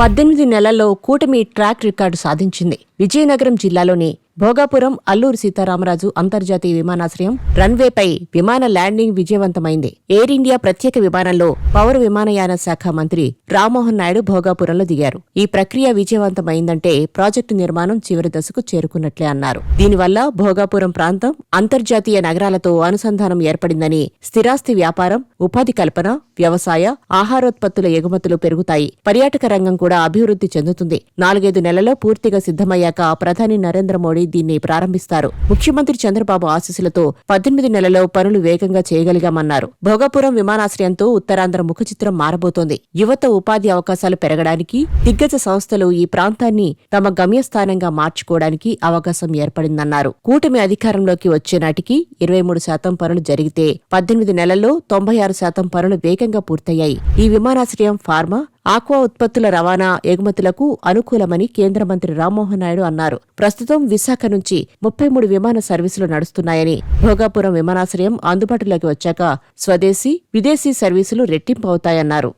పద్దెనిమిది నెలల్లో కూటమి ట్రాక్ రికార్డు సాధించింది. విజయనగరం జిల్లాలోని భోగాపురం అల్లూరు సీతారామరాజు అంతర్జాతీయ విమానాశ్రయం రన్వేపై విమాన ల్యాండింగ్ విజయవంతమైంది. ఎయిర్ ఇండియా ప్రత్యేక విమానంలో పౌర విమానయాన శాఖ మంత్రి రామ్మోహన్ నాయుడు భోగాపురంలో దిగారు. ఈ ప్రక్రియ విజయవంతమైందంటే ప్రాజెక్టు నిర్మాణం చివరి దశకు చేరుకున్నట్లే అన్నారు. దీనివల్ల భోగాపురం ప్రాంతం అంతర్జాతీయ నగరాలతో అనుసంధానం ఏర్పడిందని స్థిరాస్తి వ్యాపారం ఉపాధి కల్పన వ్యవసాయ ఆహారోత్పత్తుల ఎగుమతులు పెరుగుతాయి. పర్యాటక రంగం కూడా అభివృద్ధి చెందుతుంది. నాలుగైదు నెలల్లో పూర్తిగా సిద్ధమయ్యాక ప్రధాని నరేంద్ర మోడీ దీన్ని ప్రారంభిస్తారు. ముఖ్యమంత్రి చంద్రబాబు ఆశీస్సులతో పద్దెనిమిది నెలల్లో పనులు వేగంగా చేయగలిగామన్నారు. భోగాపురం విమానాశ్రయంతో ఉత్తరాంధ్ర ముఖచిత్రం మారబోతోంది. యువత ఉపాధి అవకాశాలు పెరగడానికి దిగ్గజ సంస్థలు ఈ ప్రాంతాన్ని తమ గమ్యస్థానంగా మార్చుకోవడానికి అవకాశం ఏర్పడిందన్నారు. కూటమి అధికారంలోకి వచ్చే నాటికి ఇరవై మూడు శాతం పనులు జరిగితే పద్దెనిమిది నెలల్లో తొంభై ఆరు శాతం పనులు వేగంగా పూర్తయ్యాయి. ఈ విమానాశ్రయం ఫార్మా ఆక్వా ఉత్పత్తుల రవాణా ఎగుమతులకు అనుకూలమని కేంద్ర మంత్రి రామ్మోహన్ నాయుడు అన్నారు. ప్రస్తుతం విశాఖ నుంచి ముప్పై మూడు విమాన సర్వీసులు నడుస్తున్నాయని భోగాపురం విమానాశ్రయం అందుబాటులోకి వచ్చాక స్వదేశీ విదేశీ సర్వీసులు రెట్టింపు అవుతాయన్నారు.